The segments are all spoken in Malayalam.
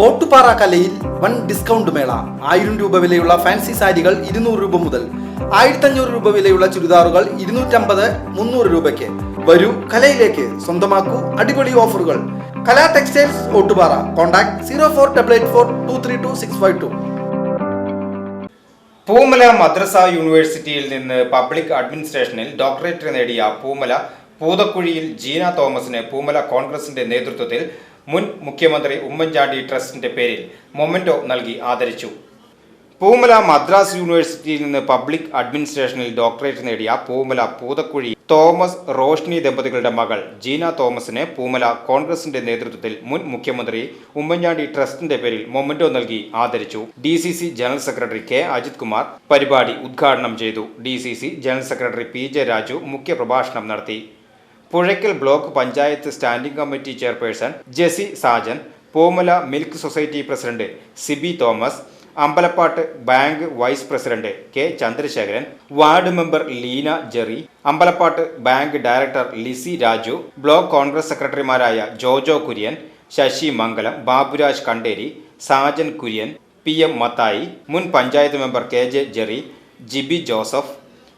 ഓട്ടുപാറ കലയിൽ വൺ ഡിസ്കൗണ്ട് മേള. ആയിരം രൂപ വിലയുള്ള ഫാൻസി സാരികൾ ഇരുന്നൂറ് രൂപ മുതൽ ആയിരത്തഞ്ഞൂറ് രൂപ വിലയുള്ള ചുരിദാറുകൾ ഇരുന്നൂറ്റമ്പത് മുന്നൂറ് രൂപയ്ക്ക്. വരൂ കലയിലേക്ക്. സ്വന്തമാക്കൂ അടിപൊളി ഓഫറുകൾ. Kala textiles Ottupara. Contact zero four double eight four two three two six five two. Poomala മദ്രസ യൂണിവേഴ്സിറ്റിയിൽ നിന്ന് പബ്ലിക് അഡ്മിനിസ്ട്രേഷനിൽ ഡോക്ടറേറ്റ് നേടിയ പൂമല പൂതക്കുഴിയിൽ ജീന തോമസിന് പൂമല കോൺഗ്രസിന്റെ നേതൃത്വത്തിൽ മുൻ മുഖ്യമന്ത്രി ഉമ്മൻചാണ്ടി ട്രസ്റ്റിന്റെ പേരിൽ മൊമെന്റോ നൽകി ആദരിച്ചു. പൂമല മദ്രാസ് യൂണിവേഴ്സിറ്റിയിൽ നിന്ന് പബ്ലിക് അഡ്മിനിസ്ട്രേഷനിൽ ഡോക്ടറേറ്റ് നേടിയ പൂമല പൂതക്കുഴി തോമസ് റോഷ്നി ദമ്പതികളുടെ മകൾ ജീന തോമസിനെ പൂമല കോൺഗ്രസിന്റെ നേതൃത്വത്തിൽ മുൻ മുഖ്യമന്ത്രി ഉമ്മൻചാണ്ടി ട്രസ്റ്റിന്റെ പേരിൽ മൊമെന്റോ നൽകി ആദരിച്ചു. D general secretary K Ajith Kumar പരിപാടി ഉദ്ഘാടനം ചെയ്തു. D general secretary P J Raju മുഖ്യപ്രഭാഷണം നടത്തി. Puzhakkal block panchayat standing committee chairperson Jessy Sajan Pomala milk society president Siby Thomas Ambalappattu bank vice president K Chandrasekharan ward member Leena Jerry Ambalappattu bank director Lissy Raju block Congress സെക്രട്ടറിമാരായ ജോജോ കുര്യൻ ശശി മംഗലം ബാബുരാജ് കണ്ടേരി സാജൻ കുര്യൻ പി എം മത്തായി മുൻ panchayat member K J Jerry Jibi Joseph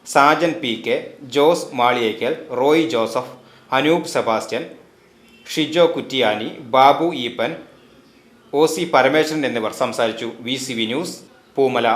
Sajan P K Jose Maliyekkal Roy Joseph Anoop Sebastian Shijo Kuttiyani Babu Eapen O C Parameswaran എന്നിവർ സംസാരിച്ചു. V C V news Poomala.